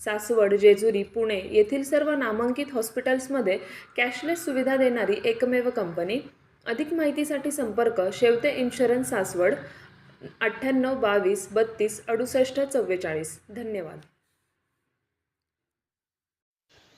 सासवड जेजुरी पुणे येथील सर्व नामांकित हॉस्पिटल्समध्ये कॅशलेस सुविधा देणारी एकमेव कंपनी. अधिक माहितीसाठी संपर्क शेवते इन्शुरन्स सासवड अठ्ठ्याण्णव बावीस बत्तीस अडुसष्ट चव्वेचाळीस. धन्यवाद.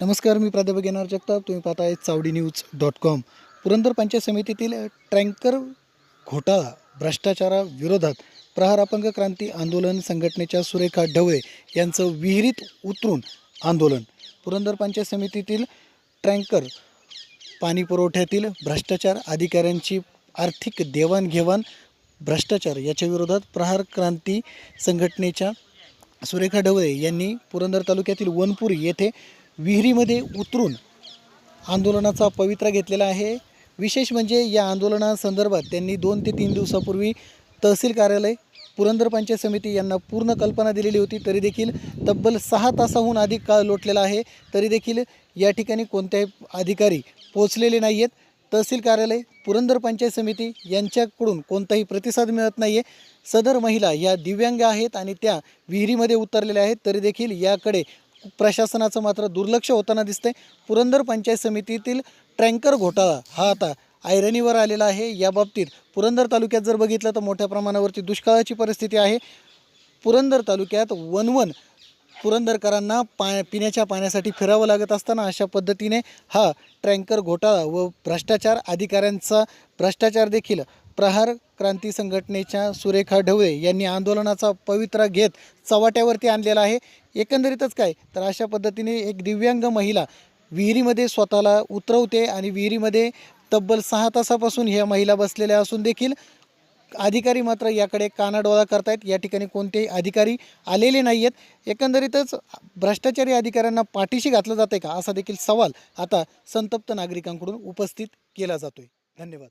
नमस्कार मी प्राध्यापक येणार जगताप. तुम्ही पाहताय Chavdi news dot com. Purandar panchayat समितीतील ट्रँकर घोटाळा भ्रष्टाचाराविरोधात प्रहार अपंग क्रांती आंदोलन संघटनेच्या सुरेखा ढवळे यांचं विहिरीत उतरून आंदोलन. पुरंदर पंचायत समितीतील ट्रँकर पाणी पुरवठ्यातील भ्रष्टाचार अधिकाऱ्यांची आर्थिक देवाणघेवाण भ्रष्टाचार याच्या विरोधात प्रहार क्रांती संघटनेच्या सुरेखा ढवळे यांनी पुरंदर तालुक्यातील वनपूर येथे विहिरीमध्ये उतरून आंदोलनाचा पवित्रा घेतलेला आहे. विशेष म्हणजे या आंदोलनासंदर्भात त्यांनी दोन ते तीन दिवसापूर्वी तहसील कार्यालय पुरंदर पंचायत समिती यांना पूर्ण कल्पना दिलेली होती तरी देखील तब्बल सहा तासाहून अधिक काळ लोटलेला आहे. तरी देखील या ठिकाणी कोणत्याही अधिकारी पोचलेले नाही आहेत तहसील कार्यालय पुरंदर पंचायत समिती यांच्याकडून कोणताही प्रतिसाद मिळत नाही आहे सदर महिला या दिव्यांग आहेत आणि त्या विहिरीमध्ये उतरलेल्या आहेत. तरी देखील याकडे प्रशासनाचं मात्र दुर्लक्ष होताना दिसतंय. पुरंदर पंचायत समितीतील ट्रँकर घोटाळा हा आता ऐरणीवर आलेला आहे. या बाबतीत पुरंदर तालुक्यात जर बघितलं तर मोठ्या प्रमाणावरती दुष्काळाची परिस्थिती आहे. पुरंदर तालुक्यात वनवन पुरंदरकरांना पा पिण्याच्या पाण्यासाठी फिरावं लागत असताना अशा पद्धतीने हा ट्रँकर घोटाळा व भ्रष्टाचार अधिकाऱ्यांचा भ्रष्टाचार देखील प्रहार क्रांती संघटनेच्या सुरेखा ढवळे यांनी आंदोलनाचा पवित्रा घेत चव्हाट्यावरती आणलेला आहे. एकंदरीतच काय तर अशा पद्धतीने एक दिव्यांग महिला विहिरीमध्ये स्वतःला उतरवते आणि विहिरीमध्ये तब्बल सहा तासापासून ह्या महिला बसलेल्या असून देखील अधिकारी मात्र याकडे कानाडोळा करतायत. या ठिकाणी कोणतेही अधिकारी आलेले नाही आहेत एकंदरीतच भ्रष्टाचारी अधिकाऱ्यांना पाठीशी घातलं जाते का? असा देखील सवाल आता संतप्त नागरिकांकडून उपस्थित केला जातोय. धन्यवाद.